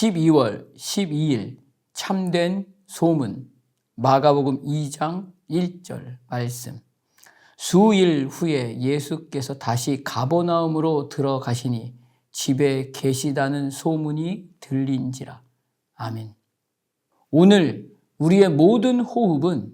12월 12일 참된 소문 마가복음 2장 1절 말씀 수일 후에 예수께서 다시 가버나움으로 들어가시니 집에 계시다는 소문이 들린지라. 아멘. 오늘 우리의 모든 호흡은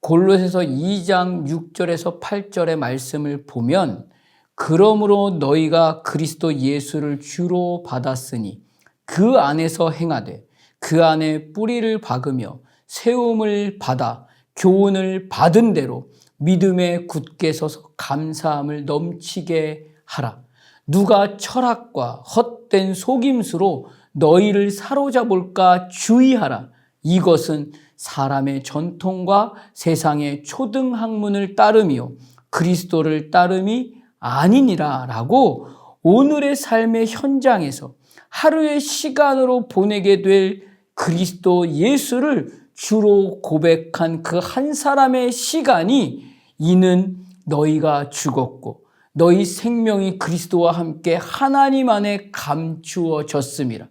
골로새서 2장 6절에서 8절의 말씀을 보면 그러므로 너희가 그리스도 예수를 주로 받았으니 그 안에서 행하되 그 안에 뿌리를 박으며 세움을 받아 교훈을 받은 대로 믿음에 굳게 서서 감사함을 넘치게 하라. 누가 철학과 헛된 속임수로 너희를 사로잡을까 주의하라. 이것은 사람의 전통과 세상의 초등학문을 따르며 그리스도를 따름이 아니니라 라고 오늘의 삶의 현장에서 하루의 시간으로 보내게 될 그리스도 예수를 주로 고백한 그 한 사람의 시간이 이는 너희가 죽었고 너희 생명이 그리스도와 함께 하나님 안에 감추어졌습니다.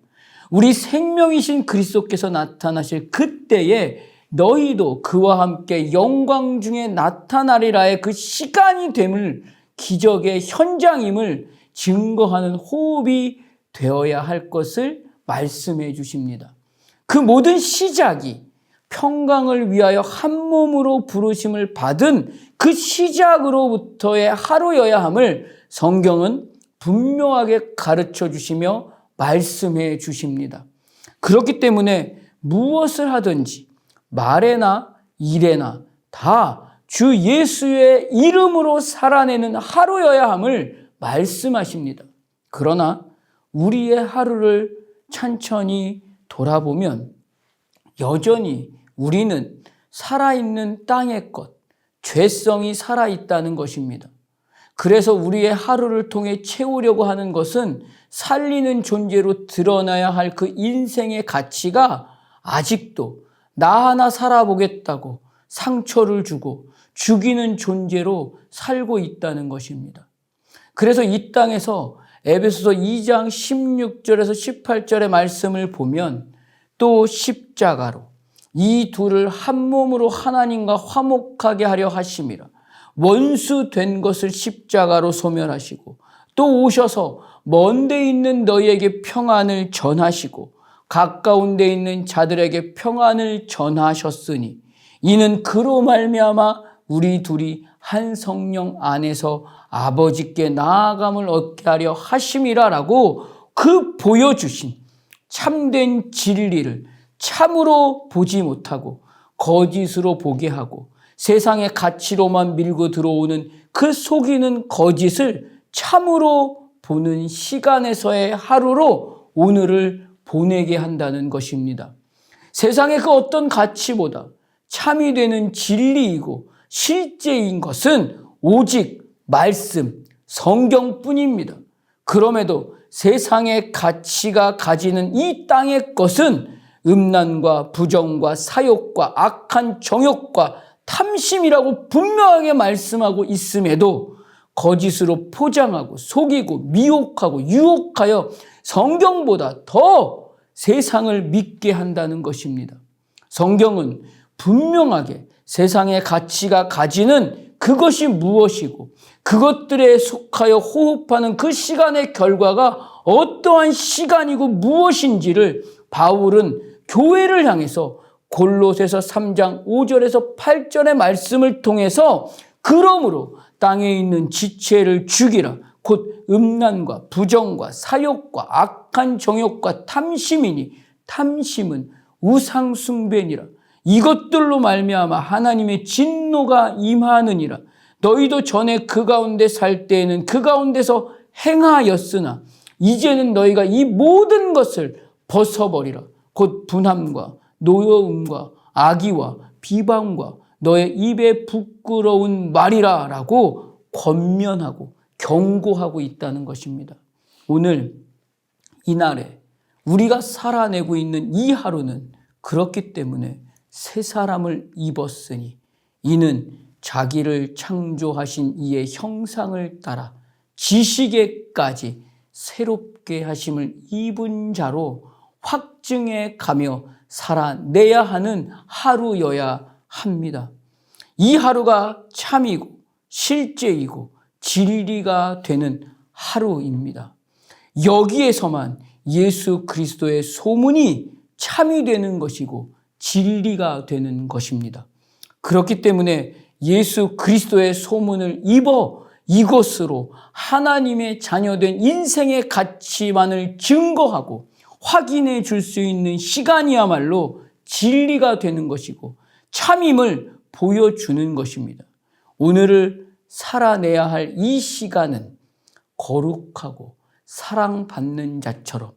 우리 생명이신 그리스도께서 나타나실 그때에 너희도 그와 함께 영광 중에 나타나리라의 그 시간이 됨을 기적의 현장임을 증거하는 호흡이 되어야 할 것을 말씀해 주십니다. 그 모든 시작이 평강을 위하여 한 몸으로 부르심을 받은 그 시작으로부터의 하루여야 함을 성경은 분명하게 가르쳐 주시며 말씀해 주십니다. 그렇기 때문에 무엇을 하든지 말에나 일에나 다 주 예수의 이름으로 살아내는 하루여야 함을 말씀하십니다. 그러나 우리의 하루를 천천히 돌아보면 여전히 우리는 살아있는 땅의 것, 죄성이 살아있다는 것입니다. 그래서 우리의 하루를 통해 채우려고 하는 것은 살리는 존재로 드러나야 할 그 인생의 가치가 아직도 나 하나 살아보겠다고 상처를 주고 죽이는 존재로 살고 있다는 것입니다. 그래서 이 땅에서 에베소서 2장 16절에서 18절의 말씀을 보면 또 십자가로 이 둘을 한 몸으로 하나님과 화목하게 하려 하심이라. 원수 된 것을 십자가로 소멸하시고 또 오셔서 먼데 있는 너희에게 평안을 전하시고 가까운 데 있는 자들에게 평안을 전하셨으니 이는 그로 말미암아 우리 둘이 한 성령 안에서 아버지께 나아감을 얻게 하려 하심이라라고 그 보여주신 참된 진리를 참으로 보지 못하고 거짓으로 보게 하고 세상의 가치로만 밀고 들어오는 그 속이는 거짓을 참으로 보는 시간에서의 하루로 오늘을 보내게 한다는 것입니다. 세상의 그 어떤 가치보다 참이 되는 진리이고 실제인 것은 오직 말씀, 성경뿐입니다. 그럼에도 세상의 가치가 가지는 이 땅의 것은 음란과 부정과 사욕과 악한 정욕과 탐심이라고 분명하게 말씀하고 있음에도 거짓으로 포장하고 속이고 미혹하고 유혹하여 성경보다 더 세상을 믿게 한다는 것입니다. 성경은 분명하게 세상의 가치가 가지는 그것이 무엇이고 그것들에 속하여 호흡하는 그 시간의 결과가 어떠한 시간이고 무엇인지를 바울은 교회를 향해서 골로새서 3장 5절에서 8절의 말씀을 통해서 그러므로 땅에 있는 지체를 죽이라. 곧 음란과 부정과 사욕과 악한 정욕과 탐심이니 탐심은 우상 숭배니라 이것들로 말미암아 하나님의 진노가 임하느니라 너희도 전에 그 가운데 살 때에는 그 가운데서 행하였으나 이제는 너희가 이 모든 것을 벗어버리라 곧 분함과 노여움과 악의와 비방과 너의 입에 부끄러운 말이라 라고 권면하고 경고하고 있다는 것입니다. 오늘 이날에 우리가 살아내고 있는 이 하루는 그렇기 때문에 새 사람을 입었으니 이는 자기를 창조하신 이의 형상을 따라 지식에까지 새롭게 하심을 입은 자로 확증해 가며 살아내야 하는 하루여야 합니다. 이 하루가 참이고 실제이고 진리가 되는 하루입니다. 여기에서만 예수 그리스도의 소문이 참이 되는 것이고 진리가 되는 것입니다. 그렇기 때문에 예수 그리스도의 소문을 입어 이것으로 하나님의 자녀된 인생의 가치만을 증거하고 확인해 줄 수 있는 시간이야말로 진리가 되는 것이고 참임을 보여주는 것입니다. 오늘을 살아내야 할 이 시간은 거룩하고 사랑받는 자처럼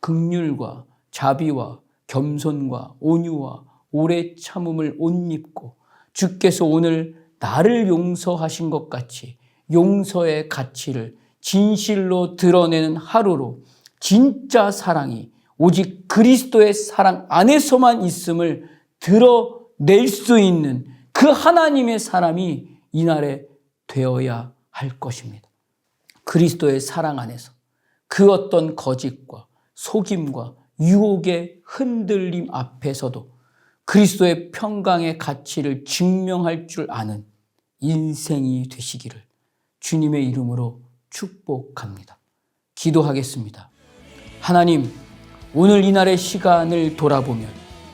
극률과 자비와 겸손과 온유와 오래 참음을 옷 입고 주께서 오늘 나를 용서하신 것 같이 용서의 가치를 진실로 드러내는 하루로 진짜 사랑이 오직 그리스도의 사랑 안에서만 있음을 드러낼 수 있는 그 하나님의 사람이 이날에 되어야 할 것입니다. 그리스도의 사랑 안에서 그 어떤 거짓과 속임과 유혹의 흔들림 앞에서도 그리스도의 평강의 가치를 증명할 줄 아는 인생이 되시기를 주님의 이름으로 축복합니다. 기도하겠습니다. 하나님, 오늘 이날의 시간을 돌아보면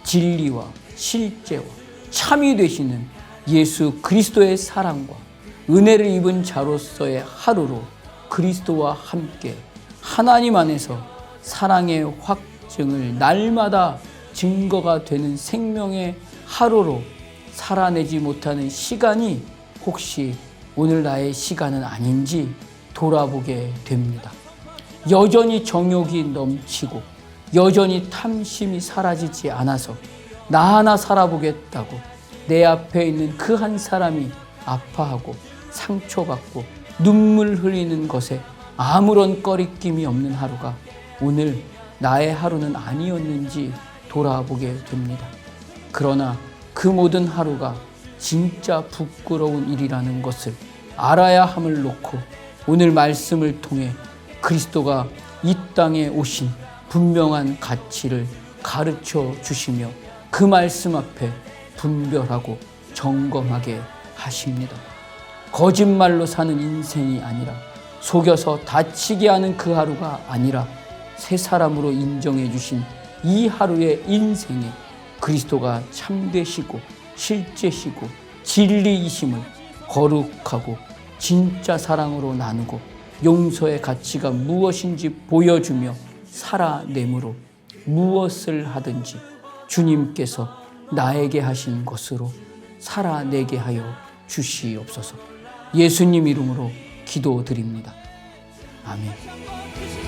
진리와 실제와 참이 되시는 예수 그리스도의 사랑과 은혜를 입은 자로서의 하루로 그리스도와 함께 하나님 안에서 사랑의 확 증을 날마다 증거가 되는 생명의 하루로 살아내지 못하는 시간이 혹시 오늘 나의 시간은 아닌지 돌아보게 됩니다. 여전히 정욕이 넘치고 여전히 탐심이 사라지지 않아서 나 하나 살아보겠다고 내 앞에 있는 그 한 사람이 아파하고 상처받고 눈물 흘리는 것에 아무런 꺼리낌이 없는 하루가 오늘 나의 하루는 아니었는지 돌아보게 됩니다. 그러나 그 모든 하루가 진짜 부끄러운 일이라는 것을 알아야 함을 놓고 오늘 말씀을 통해 그리스도가 이 땅에 오신 분명한 가치를 가르쳐 주시며 그 말씀 앞에 분별하고 점검하게 하십니다. 거짓말로 사는 인생이 아니라 속여서 다치게 하는 그 하루가 아니라 새 사람으로 인정해 주신 이 하루의 인생에 그리스도가 참되시고 실제시고 진리이심을 거룩하고 진짜 사랑으로 나누고 용서의 가치가 무엇인지 보여주며 살아내므로 무엇을 하든지 주님께서 나에게 하신 것으로 살아내게 하여 주시옵소서. 예수님 이름으로 기도드립니다. 아멘.